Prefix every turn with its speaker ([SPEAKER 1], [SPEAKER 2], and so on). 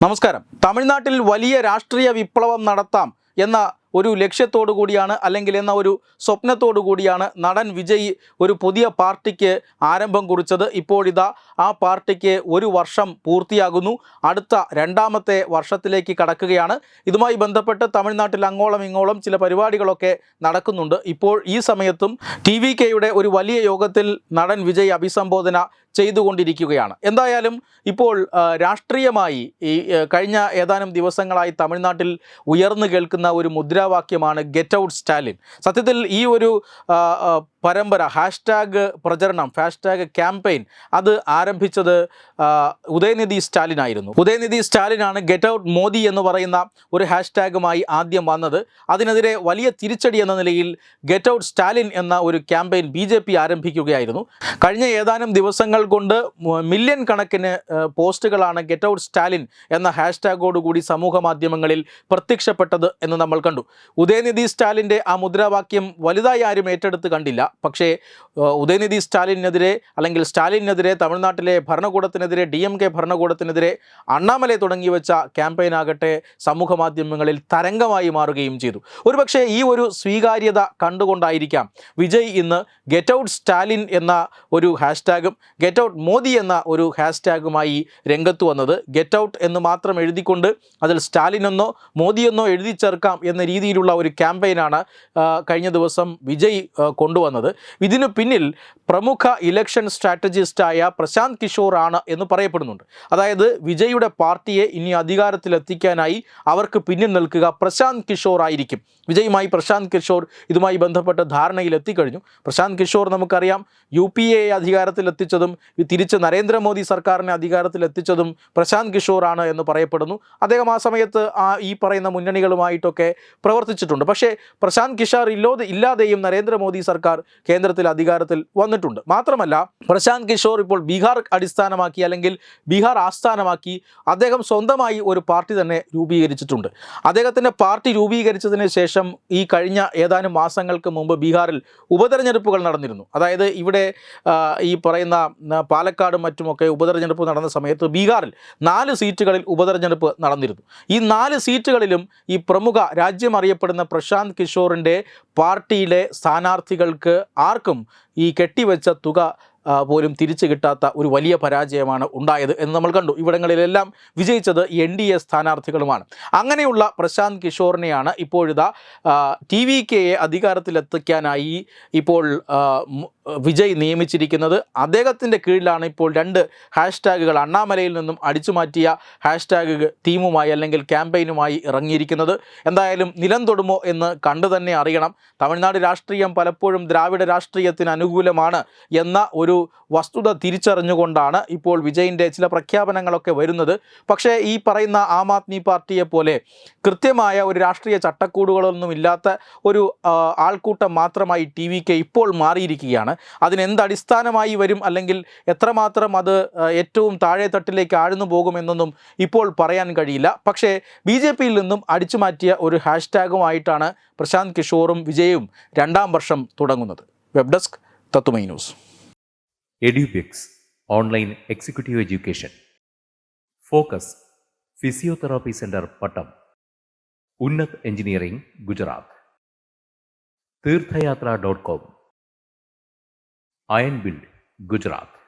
[SPEAKER 1] നമസ്കാരം. തമിഴ്നാട്ടിൽ വലിയ രാഷ്ട്രീയ വിപ്ലവം നടത്താം എന്ന ഒരു ലക്ഷ്യത്തോടു കൂടിയാണ് അല്ലെങ്കിൽ എന്ന ഒരു സ്വപ്നത്തോടു കൂടിയാണ് നടൻ വിജയ് ഒരു പുതിയ പാർട്ടിക്ക് ആരംഭം കുറിച്ചത്. ഇപ്പോഴിതാ ആ പാർട്ടിക്ക് ഒരു വർഷം പൂർത്തിയാകുന്നു. അടുത്ത രണ്ടാമത്തെ വർഷത്തിലേക്ക് കടക്കുകയാണ്. ഇതുമായി ബന്ധപ്പെട്ട് തമിഴ്നാട്ടിൽ അങ്ങോളം ഇങ്ങോളം ചില പരിപാടികളൊക്കെ നടക്കുന്നുണ്ട്. ഇപ്പോൾ ഈ സമയത്തും ടി വി കെയുടെ ഒരു വലിയ യോഗത്തിൽ നടൻ വിജയ് അഭിസംബോധന ചെയ്തുകൊണ്ടിരിക്കുകയാണ്. എന്തായാലും ഇപ്പോൾ രാഷ്ട്രീയമായി ഈ കഴിഞ്ഞ ഏതാനും ദിവസങ്ങളായി തമിഴ്നാട്ടിൽ ഉയർന്നു കേൾക്കുന്ന ഒരു മുദ്രാവാക്യമാണ് ഗെറ്റ് ഔട്ട് സ്റ്റാലിൻ. സത്യത്തിൽ ഈ ഒരു പരമ്പര ഹാഷ്ടാഗ് പ്രചരണം ഹാഷ്ടാഗ് ക്യാമ്പയിൻ അത് ആരംഭിച്ചത് ഉദയനിധി സ്റ്റാലിൻ ആയിരുന്നു ഉദയനിധി സ്റ്റാലിനാണ് ഗെറ്റ് ഔട്ട് മോദി എന്ന് പറയുന്ന ഒരു ഹാഷ്ടാഗുമായി ആദ്യം വന്നത്. അതിനെതിരെ വലിയ തിരിച്ചടി എന്ന നിലയിൽ ഗെറ്റ് ഔട്ട് സ്റ്റാലിൻ എന്ന ഒരു ക്യാമ്പയിൻ ബി ജെ പി ആരംഭിക്കുകയായിരുന്നു. കഴിഞ്ഞ ഏതാനും ദിവസങ്ങൾ കൊണ്ട് മില്യൺ കണക്കിന് പോസ്റ്റുകളാണ് ഗെറ്റ് ഔട്ട് സ്റ്റാലിൻ എന്ന ഹാഷ്ടാഗോടുകൂടി സമൂഹ മാധ്യമങ്ങളിൽ പ്രത്യക്ഷപ്പെട്ടത് എന്ന് നമ്മൾ കണ്ടു. ഉദയനിധി സ്റ്റാലിന്റെ ആ മുദ്രാവാക്യം വലുതായി ആരും ഏറ്റെടുത്ത് കണ്ടില്ല. പക്ഷേ ഉദയനിധി സ്റ്റാലിനെതിരെ അല്ലെങ്കിൽ സ്റ്റാലിനെതിരെ തമിഴ്നാട്ടിലെ ഭരണകൂടത്തിനെതിരെ ഡി എം കെ ഭരണകൂടത്തിനെതിരെ അണ്ണാമലെ തുടങ്ങി വെച്ച ക്യാമ്പയിനാകട്ടെ സമൂഹ മാധ്യമങ്ങളിൽ തരംഗമായി മാറുകയും ചെയ്തു. ഒരുപക്ഷെ ഈ ഒരു സ്വീകാര്യത കണ്ടുകൊണ്ടായിരിക്കാം വിജയ് ഇന്ന് ഗെറ്റ് ഔട്ട് സ്റ്റാലിൻ എന്ന ഒരു ഹാഷ്ടാഗും ഗെറ്റ് ഔട്ട് മോദി എന്ന ഒരു ഹാഷ്ടാഗുമായി രംഗത്ത് വന്നത്. ഗെറ്റ് ഔട്ട് എന്ന് മാത്രം എഴുതിക്കൊണ്ട് അതിൽ സ്റ്റാലിനെന്നോ മോദിയെന്നോ എഴുതി ചേർക്കാം എന്ന രീതിയിലുള്ള ഒരു ക്യാമ്പയിനാണ് കഴിഞ്ഞ ദിവസം വിജയ് കൊണ്ടുവന്നത്. ഇതിനു പിന്നിൽ പ്രമുഖ ഇലക്ഷൻ സ്ട്രാറ്റജിസ്റ്റായ പ്രശാന്ത് കിഷോർ ആണ് എന്ന് പറയപ്പെടുന്നുണ്ട്. അതായത് വിജയുടെ പാർട്ടിയെ ഇനി അധികാരത്തിലെത്തിക്കാനായി അവർക്ക് പിന്നിൽ നിൽക്കുക പ്രശാന്ത് കിഷോർ ആയിരിക്കും. വിജയുമായി പ്രശാന്ത് കിഷോർ ഇതുമായി ബന്ധപ്പെട്ട ധാരണയിൽ എത്തിക്കഴിഞ്ഞു പ്രശാന്ത് കിഷോർ നമുക്കറിയാം യു പി എ അധികാരത്തിലെത്തിച്ചതും തിരിച്ച് നരേന്ദ്രമോദി സർക്കാരിനെ അധികാരത്തിലെത്തിച്ചതും പ്രശാന്ത് കിഷോർ ആണ് എന്ന് പറയപ്പെടുന്നു. അദ്ദേഹം ആ സമയത്ത് ആ ഈ പറയുന്ന മുന്നണികളുമായിട്ടൊക്കെ പ്രവർത്തിച്ചിട്ടുണ്ട്. പക്ഷേ പ്രശാന്ത് കിഷാർ ഇല്ലാതെ ഇല്ലാതെയും നരേന്ദ്രമോദി സർക്കാർ കേന്ദ്രത്തിൽ അധികാരത്തിൽ വന്നിട്ടുണ്ട്. മാത്രമല്ല പ്രശാന്ത് കിഷോർ ഇപ്പോൾ ബീഹാർ അടിസ്ഥാനമാക്കി അല്ലെങ്കിൽ ബീഹാർ ആസ്ഥാനമാക്കി അദ്ദേഹം സ്വന്തമായി ഒരു പാർട്ടി തന്നെ രൂപീകരിച്ചിട്ടുണ്ട്. അദ്ദേഹത്തിന്റെ പാർട്ടി രൂപീകരിച്ചതിന് ശേഷം ഈ കഴിഞ്ഞ ഏതാനും മാസങ്ങൾക്ക് മുമ്പ് ബീഹാറിൽ ഉപതെരഞ്ഞെടുപ്പുകൾ നടന്നിരുന്നു. അതായത് ഇവിടെ ഈ പറയുന്ന പാലക്കാടും മറ്റുമൊക്കെ ഉപതെരഞ്ഞെടുപ്പ് നടന്ന സമയത്ത് ബീഹാറിൽ നാല് സീറ്റുകളിൽ ഉപതെരഞ്ഞെടുപ്പ് നടന്നിരുന്നു. ഈ നാല് സീറ്റുകളിലും ഈ പ്രമുഖ രാജ്യം അറിയപ്പെടുന്ന പ്രശാന്ത് കിഷോറിന്റെ പാർട്ടിയിലെ സ്ഥാനാർത്ഥികൾക്ക് ആർക്കും ഈ കെട്ടിവെച്ച തുക പോലും തിരിച്ചു കിട്ടാത്ത ഒരു വലിയ പരാജയമാണ് ഉണ്ടായത് എന്ന് നമ്മൾ കണ്ടു. ഇവിടങ്ങളിലെല്ലാം വിജയിച്ചത് എൻ ഡി എ സ്ഥാനാർത്ഥികളുമാണ്. അങ്ങനെയുള്ള പ്രശാന്ത് കിഷോറിനെയാണ് ഇപ്പോഴിതാ ടി വി കെയെ അധികാരത്തിലെത്തിക്കാനായി ഇപ്പോൾ വിജയ് നിയമിച്ചിരിക്കുന്നത്. അദ്ദേഹത്തിന്റെ കീഴിലാണ് ഇപ്പോൾ രണ്ട് ഹാഷ്ടാഗുകൾ അണ്ണാമലയിൽ നിന്നും അടിച്ചു മാറ്റിയ ഹാഷ്ടാഗ് ടീമുമായി അല്ലെങ്കിൽ ക്യാമ്പയിനുമായി ഇറങ്ങിയിരിക്കുന്നത്. എന്തായാലും നിലം തൊടുമോ എന്ന് കണ്ടു തന്നെ അറിയണം. തമിഴ്നാട് രാഷ്ട്രീയം പലപ്പോഴും ദ്രാവിഡ രാഷ്ട്രീയത്തിന് അനുകൂലമാണ് എന്ന ഒരു വസ്തുത തിരിച്ചറിഞ്ഞുകൊണ്ടാണ് ഇപ്പോൾ വിജയിന്റെ ചില പ്രഖ്യാപനങ്ങളൊക്കെ വരുന്നത്. പക്ഷേ ഈ പറയുന്ന ആം ആദ്മി പാർട്ടിയെ പോലെ കൃത്യമായ ഒരു രാഷ്ട്രീയ ചട്ടക്കൂടുകളൊന്നും ഇല്ലാത്ത ഒരു ആൾക്കൂട്ടം മാത്രമായി ടി വി കെ ഇപ്പോൾ മാറിയിരിക്കുകയാണ്. അതിനെന്ത് അടിസ്ഥാനമായി വരും അല്ലെങ്കിൽ എത്രമാത്രം അത് ഏറ്റവും താഴെ തട്ടിലേക്ക് ആഴ്ന്നു പോകുമെന്നൊന്നും ഇപ്പോൾ പറയാൻ കഴിയില്ല. പക്ഷേ ബി ജെ പിയിൽ നിന്നും അടിച്ചു മാറ്റിയ ഒരു ഹാഷ്ടാഗുമായിട്ടാണ് പ്രശാന്ത് കിഷോറും വിജയും രണ്ടാം വർഷം തുടങ്ങുന്നത്. വെബ് ഡെസ്ക് തത്തുമൈ news.
[SPEAKER 2] Edubix online executive education. Focus physiotherapy centre Pattom. Unnat engineering Gujarat. Theerthayathra dot com. Ion build Gujarat